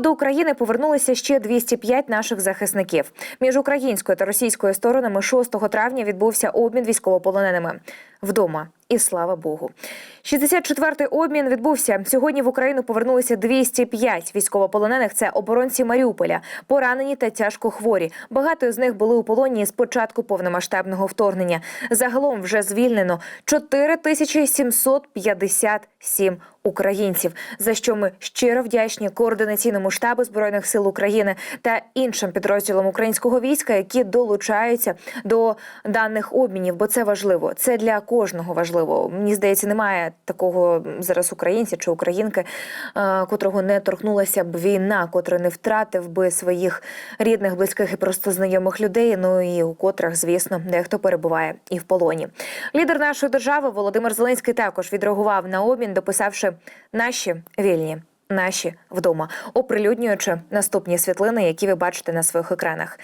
До України повернулися ще 205 наших захисників. Між українською та російською сторонами 6 травня відбувся обмін військовополоненими вдома. І слава Богу, 64-й обмін відбувся сьогодні. В Україну повернулися 205 військовополонених. Це оборонці Маріуполя, поранені та тяжко хворі. Багато з них були у полоні з початку повномасштабного вторгнення. Загалом вже звільнено 4757 українців. За що ми щиро вдячні координаційному штабу збройних сил України та іншим підрозділам українського війська, які долучаються до даних обмінів, бо це важливо. Це для кожного важливо. Мені здається, немає такого зараз українця чи українки, е, котрого не торкнулася б війна, котрий не втратив би своїх рідних, близьких і просто знайомих людей. Ну і у котрих, звісно, дехто перебуває і в полоні. Лідер нашої держави Володимир Зеленський також відреагував на обмін, дописавши наші вільні. Наші вдома, оприлюднюючи наступні світлини, які ви бачите на своїх екранах.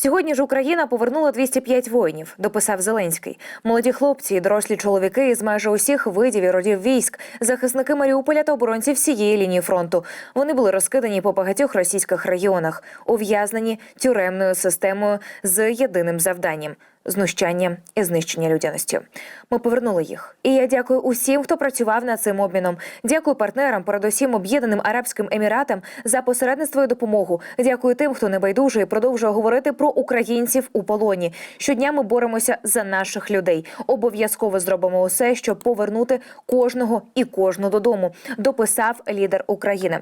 Сьогодні ж Україна повернула 205 воїнів, дописав Зеленський. Молоді хлопці і дорослі чоловіки з майже усіх видів і родів військ, захисники Маріуполя та оборонці всієї лінії фронту. Вони були розкидані по багатьох російських регіонах, ув'язнені тюремною системою з єдиним завданням знущання і знищення людяності. Ми повернули їх. І я дякую усім, хто працював над цим обміном. Дякую партнерам, передусім об'єднаним арабським еміратам за посередництво і допомогу. Дякую тим, хто не байдужий і продовжує говорити про українців у полоні. Щодня ми боремося за наших людей. Обов'язково зробимо усе, щоб повернути кожного і кожну додому. Дописав лідер України.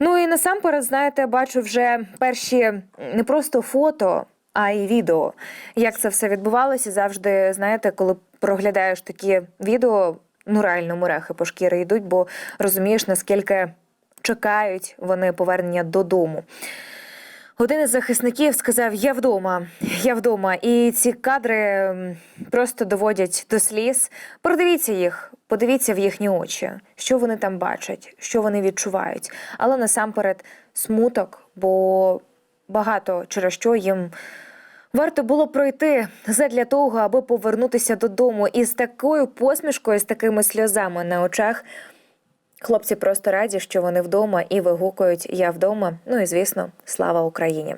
Ну і насамперед, знаєте, бачу вже перші не просто фото а й відео. Як це все відбувалося, завжди знаєте, коли проглядаєш такі відео, ну реально мурахи по шкіри йдуть, бо розумієш, наскільки чекають вони повернення додому. Один із захисників сказав: Я вдома, я вдома. І ці кадри просто доводять до сліз. Продивіться їх, подивіться в їхні очі, що вони там бачать, що вони відчувають. Але насамперед смуток, бо багато через що їм. Варто було пройти задля того, аби повернутися додому. І з такою посмішкою, з такими сльозами на очах. Хлопці просто раді, що вони вдома і вигукують Я вдома. Ну і звісно, слава Україні.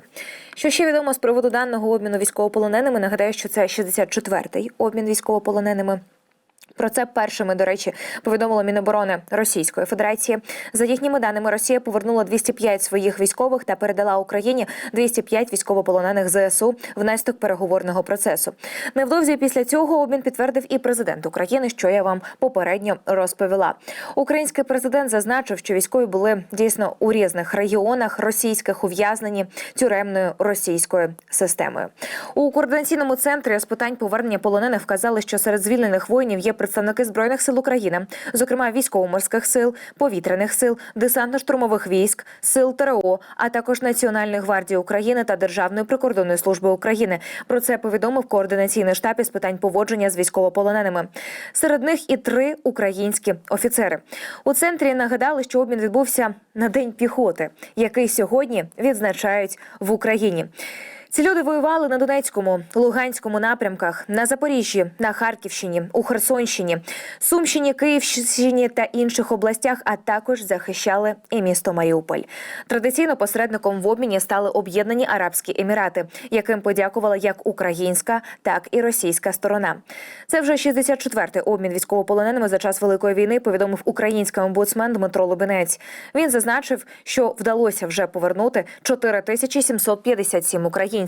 Що ще відомо з приводу даного обміну військовополоненими? Нагадаю, що це 64-й обмін військовополоненими. Про це першими, до речі, повідомило Міноборони Російської Федерації. За їхніми даними, Росія повернула 205 своїх військових та передала Україні 205 військовополонених ЗСУ внесток переговорного процесу. Невдовзі після цього обмін підтвердив і президент України, що я вам попередньо розповіла. Український президент зазначив, що військові були дійсно у різних регіонах російських ув'язнені тюремною російською системою. У координаційному центрі з питань повернення полонених вказали, що серед звільнених воїнів є представники збройних сил України, зокрема військово-морських сил, повітряних сил, десантно-штурмових військ, сил ТРО, а також Національної гвардії України та Державної прикордонної служби України. Про це повідомив координаційний штаб із питань поводження з військовополоненими. Серед них і три українські офіцери. У центрі нагадали, що обмін відбувся на день піхоти, який сьогодні відзначають в Україні. Ці люди воювали на Донецькому, Луганському напрямках, на Запоріжжі, на Харківщині, у Херсонщині, Сумщині, Київщині та інших областях, а також захищали і місто Маріуполь. Традиційно посередником в обміні стали об'єднані Арабські Емірати, яким подякувала як українська, так і російська сторона. Це вже 64-й обмін військовополоненими за час великої війни. Повідомив український омбудсмен Дмитро Лубінець. Він зазначив, що вдалося вже повернути 4757 українців.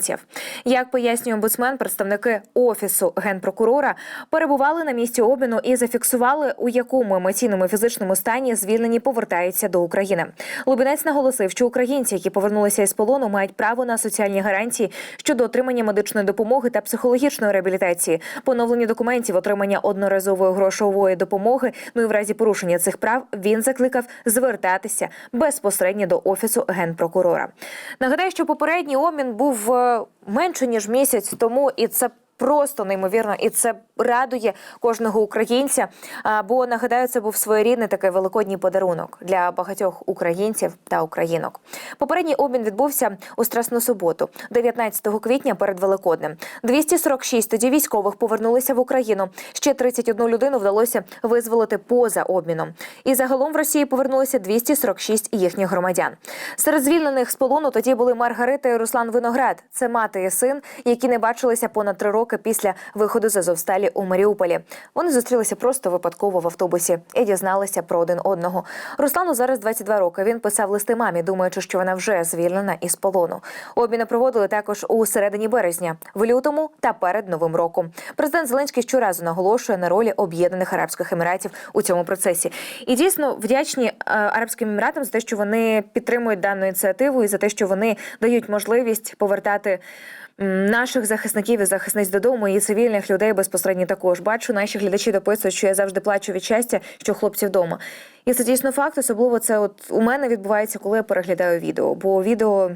Як пояснює омбудсмен, представники офісу генпрокурора перебували на місці обміну і зафіксували, у якому емоційному фізичному стані звільнені повертаються до України. Лубінець наголосив, що українці, які повернулися із полону, мають право на соціальні гарантії щодо отримання медичної допомоги та психологічної реабілітації, поновлення документів, отримання одноразової грошової допомоги. Ну і в разі порушення цих прав він закликав звертатися безпосередньо до офісу генпрокурора. Нагадаю, що попередній обмін був е, менше ніж місяць тому, і це просто неймовірно, і це радує кожного українця. Бо нагадаю, це був своєрідний такий великодній подарунок для багатьох українців та українок. Попередній обмін відбувся у Страсну суботу, 19 квітня перед Великоднем. 246 тоді військових повернулися в Україну. Ще 31 людину вдалося визволити поза обміном. І загалом в Росії повернулося 246 їхніх громадян. Серед звільнених з полону тоді були Маргарита і Руслан Виноград. Це мати і син, які не бачилися понад три роки після виходу з Азовсталі у Маріуполі. Вони зустрілися просто випадково в автобусі і дізналися про один одного. Руслану зараз 22 роки. Він писав листи мамі, думаючи, що вона вже звільнена із полону. Обміни проводили також у середині березня, в лютому та перед новим роком. Президент Зеленський щоразу наголошує на ролі Об'єднаних Арабських Еміратів у цьому процесі. І дійсно вдячні е, Арабським Еміратам за те, що вони підтримують дану ініціативу і за те, що вони дають можливість повертати. Наших захисників і захисниць додому і цивільних людей безпосередньо також бачу. Наші глядачі дописують, що я завжди плачу від щастя, що хлопці вдома. І це дійсно факт. Особливо це от у мене відбувається, коли я переглядаю відео. Бо відео,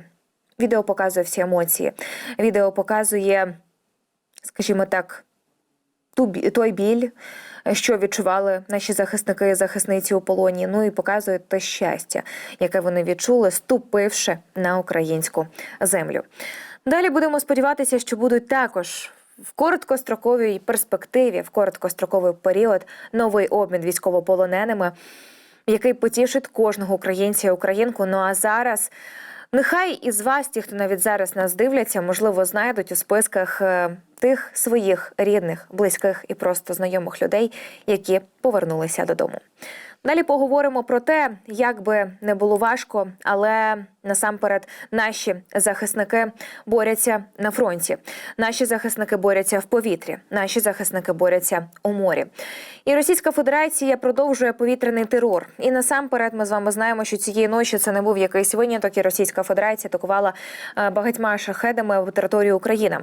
відео показує всі емоції. Відео показує, скажімо так, ту той біль, що відчували наші захисники і захисниці у полоні. Ну і показує те щастя, яке вони відчули, ступивши на українську землю. Далі будемо сподіватися, що будуть також. В короткостроковій перспективі, в короткостроковий період, новий обмін військовополоненими, який потішить кожного українця і українку. Ну а зараз нехай із вас, ті, хто навіть зараз нас дивляться, можливо, знайдуть у списках е, тих своїх рідних, близьких і просто знайомих людей, які повернулися додому. Далі поговоримо про те, як би не було важко, але насамперед наші захисники борються на фронті. Наші захисники борються в повітрі, наші захисники борються у морі. І Російська Федерація продовжує повітряний терор. І насамперед ми з вами знаємо, що цієї ночі це не був якийсь виняток, і Російська Федерація атакувала е, багатьма шахедами в територію України.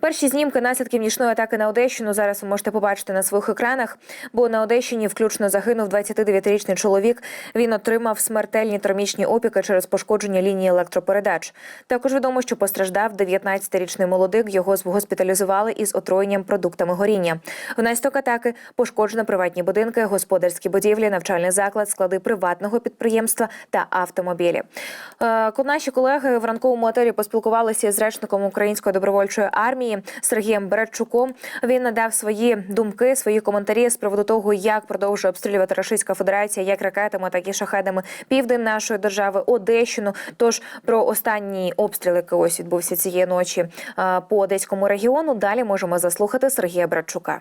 Перші знімки наслідків нічної атаки на Одещину зараз ви можете побачити на своїх екранах. Бо на Одещині включно загинув 29-річний чоловік. Він отримав смертельні термічні опіки через пошкодження лінії електропередач. Також відомо, що постраждав 19-річний молодик. Його госпіталізували із отруєнням продуктами горіння. Внаслідок атаки пошкоджено приватні будинки, господарські будівлі, навчальний заклад, склади приватного підприємства та автомобілі. Е, Наші колеги в ранковому етері поспілкувалися з речником української добровольчої армії Сергієм Бередчуком. Він надав свої думки, свої коментарі з приводу того, як продовжує обстрілювати Російська Федерація, як ракетами, так і шахедами південь нашої держави, Одещину. Тож про останній обстріл, який ось відбувся цієї ночі е, по одеському регіону. Далі можемо заслухати Сергія Братчука.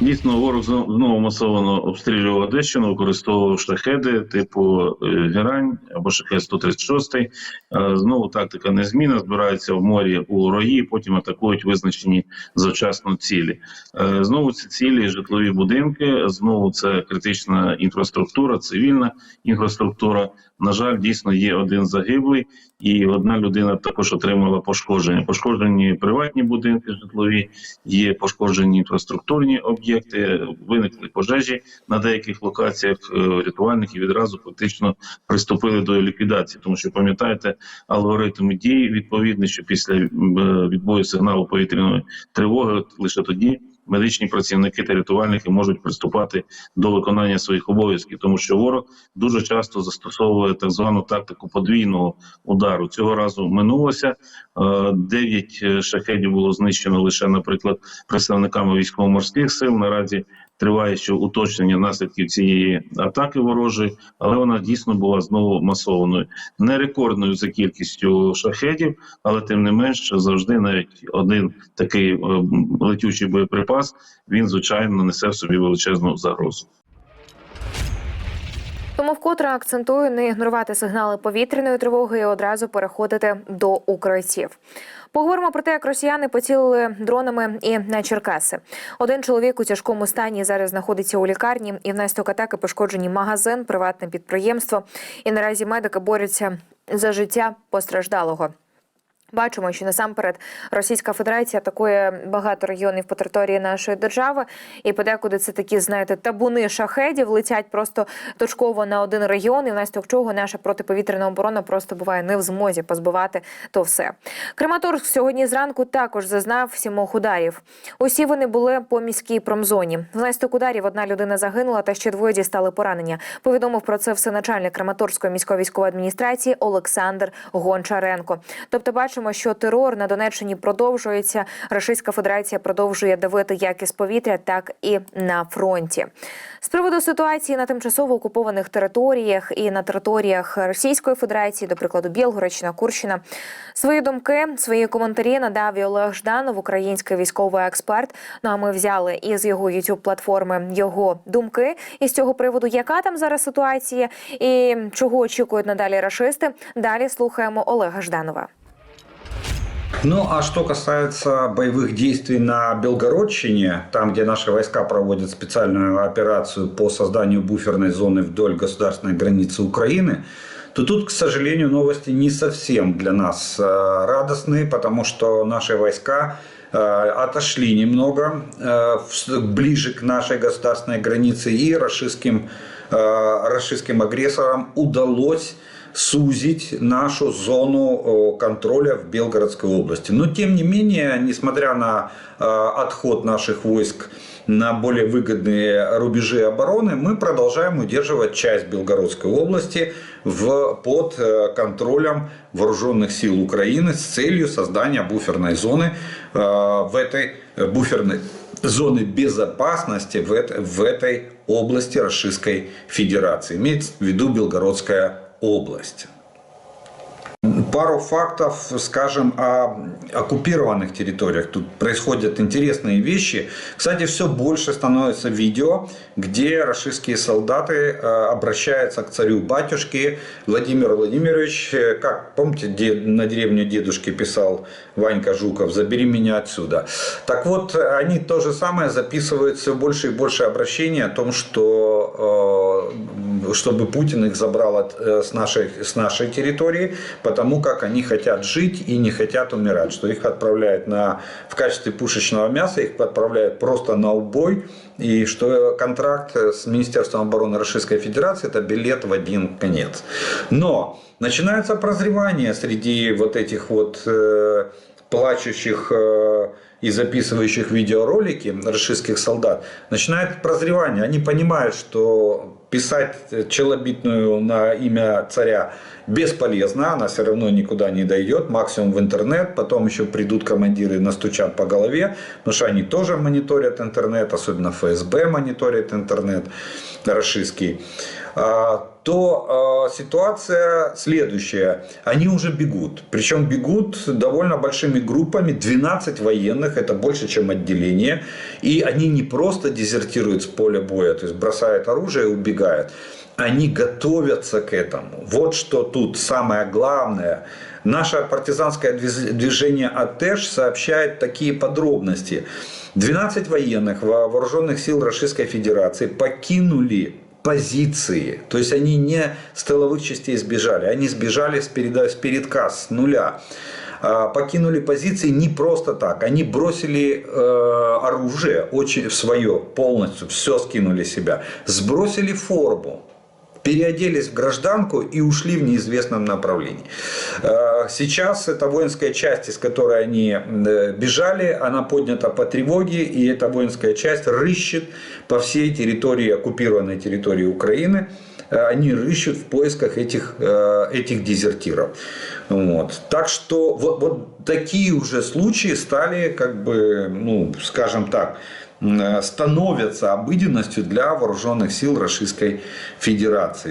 Дійсно, ворог знову масово обстрілював Одещину, використовував шахеди типу е, Герань або шахет 136. Е, Знову тактика незмінна, збираються в морі у рої, потім атакують визначені завчасно цілі. Е, Знову ці цілі житлові будинки, знову це критична інфраструктура, цивільна інфраструктура. На жаль, дійсно є один загиблий, і одна людина також отримала пошкодження. Пошкоджені приватні будинки житлові, є пошкоджені інфраструктурні об'єкти, виникли пожежі на деяких локаціях. е, Рятувальники відразу фактично приступили до ліквідації, тому що пам'ятаєте алгоритм дій відповідний, що після е, відбою сигналу повітряної тривоги лише тоді. Медичні працівники та рятувальники можуть приступати до виконання своїх обов'язків, тому що ворог дуже часто застосовує так звану тактику подвійного удару. Цього разу минулося. Е, Дев'ять шахетів. шахедів було знищено лише, наприклад, представниками військово-морських сил. Наразі триває ще уточнення наслідків цієї атаки ворожої, але вона дійсно була знову масованою, не рекордною за кількістю шахедів, але тим не менш завжди навіть один такий е, летючий боєприпас він звичайно несе в собі величезну загрозу. Тому вкотре акцентую не ігнорувати сигнали повітряної тривоги і одразу переходити до укриттів. Поговоримо про те, як росіяни поцілили дронами і на Черкаси. Один чоловік у тяжкому стані зараз знаходиться у лікарні, і внаслідок атаки пошкоджені магазин, приватне підприємство. І наразі медики борються за життя постраждалого. Бачимо, що насамперед Російська Федерація атакує багато регіонів по території нашої держави, і подекуди це такі, знаєте, табуни шахедів летять просто точково на один регіон, і внаслідок чого наша протиповітряна оборона просто буває не в змозі позбивати то все. Краматорськ сьогодні зранку також зазнав сімох ударів. Усі вони були по міській промзоні. Внаслідок ударів одна людина загинула, та ще двоє дістали поранення. Повідомив про це все начальник Краматорської міської військової адміністрації Олександр Гончаренко. Тобто, бачимо, що терор на Донеччині продовжується. Російська Федерація продовжує давити як із повітря, так і на фронті. З приводу ситуації на тимчасово окупованих територіях і на територіях Російської Федерації, до прикладу, Білгородщина, Курщина, свої думки, свої коментарі надав і Олег Жданов, український військовий експерт. Ну а ми взяли із його youtube платформи його думки із цього приводу, яка там зараз ситуація і чого очікують надалі рашисти. Далі слухаємо Олега Жданова. Ну, а что касается боевых действий на Белгородчине, там, где наши войска проводят специальную операцию по созданию буферной зоны вдоль государственной границы Украины, то тут, к сожалению, новости не совсем для нас э, радостные, потому что наши войска э, отошли немного э, ближе к нашей государственной границе и российским, российским агрессорам удалось сузить нашу зону контроля в Белгородской области. Но тем не менее, несмотря на э, отход наших войск на более выгодные рубежи обороны, мы продолжаем удерживать часть Белгородской области в, под э, контролем вооруженных сил Украины с целью создания буферной зоны э, в этой буферной зоны безопасности в, эт- в этой области Российской Федерации. Имеется в виду Белгородская область. Пару фактов, скажем, о оккупированных территориях. Тут происходят интересные вещи. Кстати, все больше становится видео, где российские солдаты э, обращаются к царю-батюшке Владимир Владимирович, э, как, помните, на деревню дедушки писал Ванька Жуков, забери меня отсюда. Так вот, они то же самое записывают все больше и больше обращений о том, что э, чтобы Путин их забрал от, с, нашей, с нашей территории, потому как они хотят жить и не хотят умирать, что их отправляют на, в качестве пушечного мяса, их отправляют просто на убой, и что контракт с Министерством обороны Российской Федерации это билет в один конец. Но начинается прозревание среди вот этих вот э, плачущих э, и записывающих видеоролики российских солдат, начинает прозревание. Они понимают, что писать челобитную на имя царя бесполезно, она все равно никуда не дойдет, максимум в интернет, потом еще придут командиры, настучат по голове, потому что они тоже мониторят интернет, особенно ФСБ мониторит интернет российский а, то э, ситуация следующая. Они уже бегут. Причем бегут довольно большими группами. 12 военных, это больше, чем отделение. И они не просто дезертируют с поля боя, то есть бросают оружие и убегают. Они готовятся к этому. Вот что тут самое главное. Наше партизанское движ- движение АТЭШ сообщает такие подробности. 12 военных вооруженных сил Российской Федерации покинули позиции. То есть они не с тыловых частей сбежали, они сбежали с, переда- с передка, с нуля. А, Покинули позиции не просто так. Они бросили э, оружие очень свое полностью, все скинули себя. Сбросили форму переоделись в гражданку и ушли в неизвестном направлении. Э, Сейчас эта воинская часть, из которой они э, бежали, она поднята по тревоге, и эта воинская часть рыщет по всей территории, оккупированной территории Украины. Э, Они рыщут в поисках этих, этих дезертиров. Вот. Так что вот, вот такие уже случаи стали, как бы, ну, скажем так, становятся обыденностью для вооруженных сил Российской Федерации.